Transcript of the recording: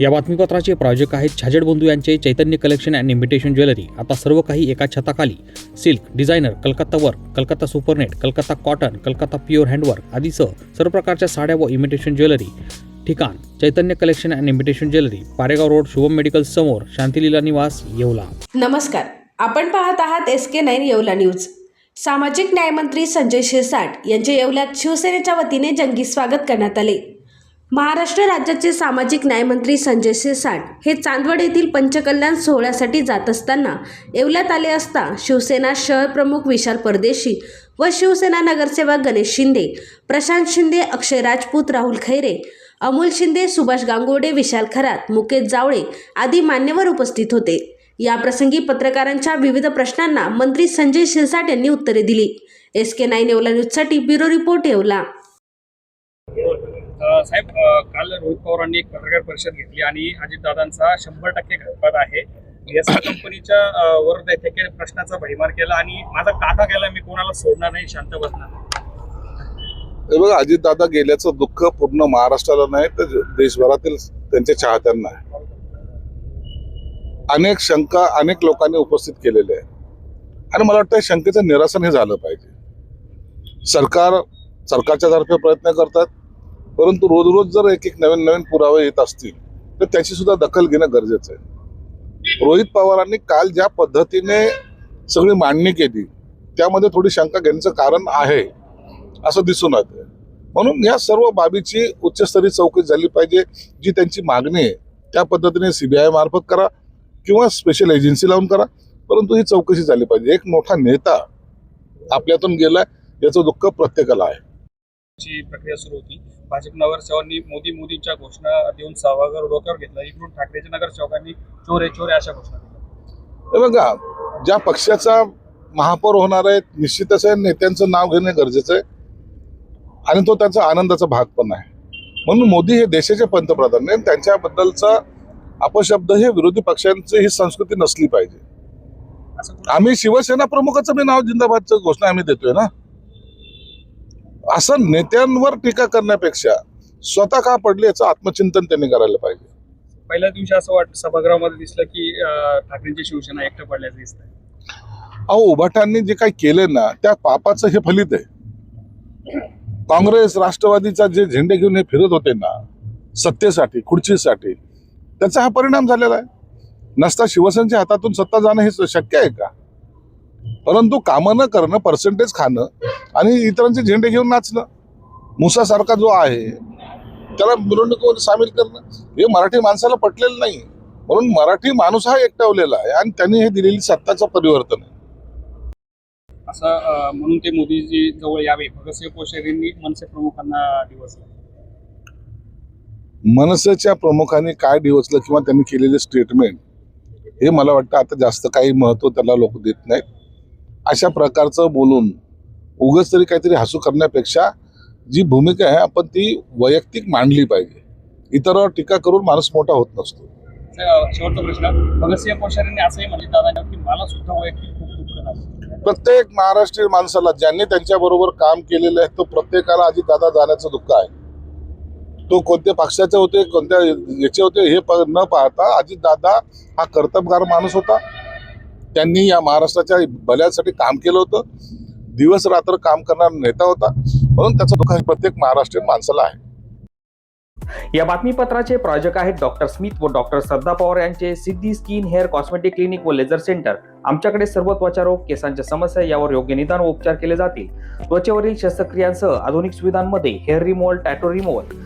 या बातमीपत्राचे प्रायोजक आहेत छाजेड बंधू यांचे Chaitanya collection and imitation jewellery. आता सर्व काही एका छताखाली. Silk designer Calcutta work Calcutta supernet Calcutta cotton Calcutta pure handwork आदीसह सर्व प्रकारच्या साड्या व इमिटेशन ज्वेलरी. ठिकाण Chaitanya collection and imitation jewellery Paregaon road Shubham medical समोर शांतिलीला निवास येवला. नमस्कार. आपण पाहत आहात S K nine Yeola news. सामाजिक न्यायमंत्री संजय शिरसाट यांचे येवल्यात शिवसेनेच्या वतीने जंगी स्वागत करण्यात आले. महाराष्ट्र राज्याचे सामाजिक न्यायमंत्री संजय सिरसाट हे चांदवड येथील पंचकल्याण सोहळ्यासाठी जात असताना येवल्यात आले असता शिवसेना शहर प्रमुख विशाल परदेशी व शिवसेना नगरसेवक गणेश शिंदे प्रशांत शिंदे अक्षय राजपूत राहुल खैरे अमोल शिंदे सुभाष गांगोडे विशाल खरात मुकेश जावळे आदी मान्यवर उपस्थित होते. या प्रसंगी पत्रकारांच्या विविध प्रश्नांना मंत्री संजय शिरसाट यांनी उत्तरे दिली. एस के नाईन येवला न्यूजसाठी ब्युरो रिपोर्ट येवला. साहेब काल रोहित पवारांनी एक पत्रकार परिषद घेतली आणि अजितदादांचा शंभर टक्के घटपात आहे. एस कंपनीच्या वर देखील प्रश्नाचा भैमार केला आणि माझा काका गेला मी कोणाला सोडणार नाही शांत बसणार हे बघा अजितदादा गेल्याचं दुःख पूर्ण महाराष्ट्राला नाही तर देशभरातील त्यांच्या चाहत्यांना आहे. अनेक शंका अनेक लोकांनी उपस्थित केलेल्या आहे आणि मला वाटतं शंकेचं निरासन हे झालं पाहिजे. सरकार सरकारच्या तर्फे प्रयत्न करतात परंतु रोज रोज जर एक एक नवीन नवीन पुरावे येत असतील तर त्याची सुद्धा दखल घेणं गरजेचं आहे. रोहित पवारांनी काल ज्या पद्धतीने सगळी मांडणी केली त्यामध्ये थोडी शंका घेण्याचं कारण आहे असं दिसून येते म्हणून या सर्व बाबीची उच्चस्तरीय चौकशी झाली पाहिजे जी त्यांची मागणी आहे. त्या पद्धतीने सीबीआय मार्फत करा किंवा स्पेशल एजन्सी लावून करा परंतु ही चौकशी झाली पाहिजे. एक मोठा नेता आपल्यातून गेलाय याचं दुःख प्रत्येकाला आहे. ची प्रक्रिया सुरू होती. भाजप नगरसेवकांनी मोदी मोदींच्या घोषणा देऊन सभागृह डोक्यावर घेतला. इकडून ठाकरेच्या नगरसेवकांनी चोरे चोरे अशा घोषणा दिल्या. बघा ज्या पक्षाचा महापौर होणार आहे निश्चितच आहे नेत्यांचं नाव घेणे गरजेचं आहे. आणि तो त्यांचा आनंदाचा भाग पण आहे. म्हणून मोदी हे देशाचे पंतप्रधान आहे त्यांच्याबद्दलचा अपशब्द हे विरोधी पक्षांची ही संस्कृती नसली पाहिजे. आम्ही शिवसेना प्रमुखाचं मी नाव जिंदाबादचं घोषणा आम्ही देतोय ना. असं नेत्यांवर टीका करण्यापेक्षा स्वतः का पडले याचं आत्मचिंतन त्यांनी करायला पाहिजे. पहिल्या दिवशी असं वाट सभागृहामध्ये दिसलं की ठाकरेंची शिवसेना एकटं पडल्याचं दिसतंय. अहो उभाटांनी जे काही केले ना त्या पापाचं हे फलित आहे. काँग्रेस राष्ट्रवादीचा जे झेंडे घेऊन हे फिरत होते ना सत्तेसाठी खुर्चीसाठी त्याचा हा परिणाम झालेला आहे. नसता शिवसेनेच्या हातातून सत्ता जाणं हे शक्य आहे का? परंतु कामं न करणं पर्सेंटेज खाणं आणि इतरांचे झेंडे घेऊन नाचणं मुसासारखा जो आहे त्याला मिरवणुकीमध्ये सामील करणं हे मराठी माणसाला पटलेलं नाही. म्हणून मराठी माणूस हा एकटावलेला आहे आणि त्यांनी हे दिलेली सत्ताचं परिवर्तन आहे. असं म्हणून ते मोदीजी जवळ यावे. भगतसिंह कोश्यारींनी मनसे प्रमुखांना दिवस मनसेच्या प्रमुखांनी काय डिवचलं किंवा त्यांनी केलेले स्टेटमेंट हे मला वाटतं आता जास्त काही महत्त्व त्याला लोक देत नाहीत. अशा प्रकारचं बोलून उगाच तरी काहीतरी हसू करण्यापेक्षा जी भूमिका आहे आपण ती वैयक्तिक मांडली पाहिजे. इतरांवर टीका करून माणूस मोठा होत नसतो. अ, शेवटचा प्रश्न. भगतसिंह कोश्यारींनी असंही म्हटलं दादा की मला सुद्धा वैयक्तिक खूप दुःख झालं. प्रत्येक महाराष्ट्रीय माणसाला ज्यांनी त्यांच्याबरोबर काम केलेलं आहे तो प्रत्येकाला अजितदादा जाण्याचं दुःख आहे. तो कोणत्या पक्षाचे होते कोणत्या याचे होते हे प- न पाहता अजितदादा हा कर्तबगार माणूस होता. त्यांनी या महाराष्ट्राच्या भल्यासाठी काम केलं होतं. दिवस रात्र काम करणारा नेता होता. म्हणून त्याचं दुःख प्रत्येक महाराष्ट्रीयन माणसाला आहे. या बातमीपत्राचे प्रायोजक आहेत डॉक्टर स्मिथ व डॉक्टर श्रद्धा पवार यांचे Siddhi skin hair cosmetic clinic व लेझर सेंटर. आमच्याकडे सर्व त्वचा रोग केसांच्या समस्या यावर योग्य निदान व उपचार केले जातील. त्वचेवरील शस्त्रक्रियांसह आधुनिक सुविधांमध्ये hair removal tattoo removal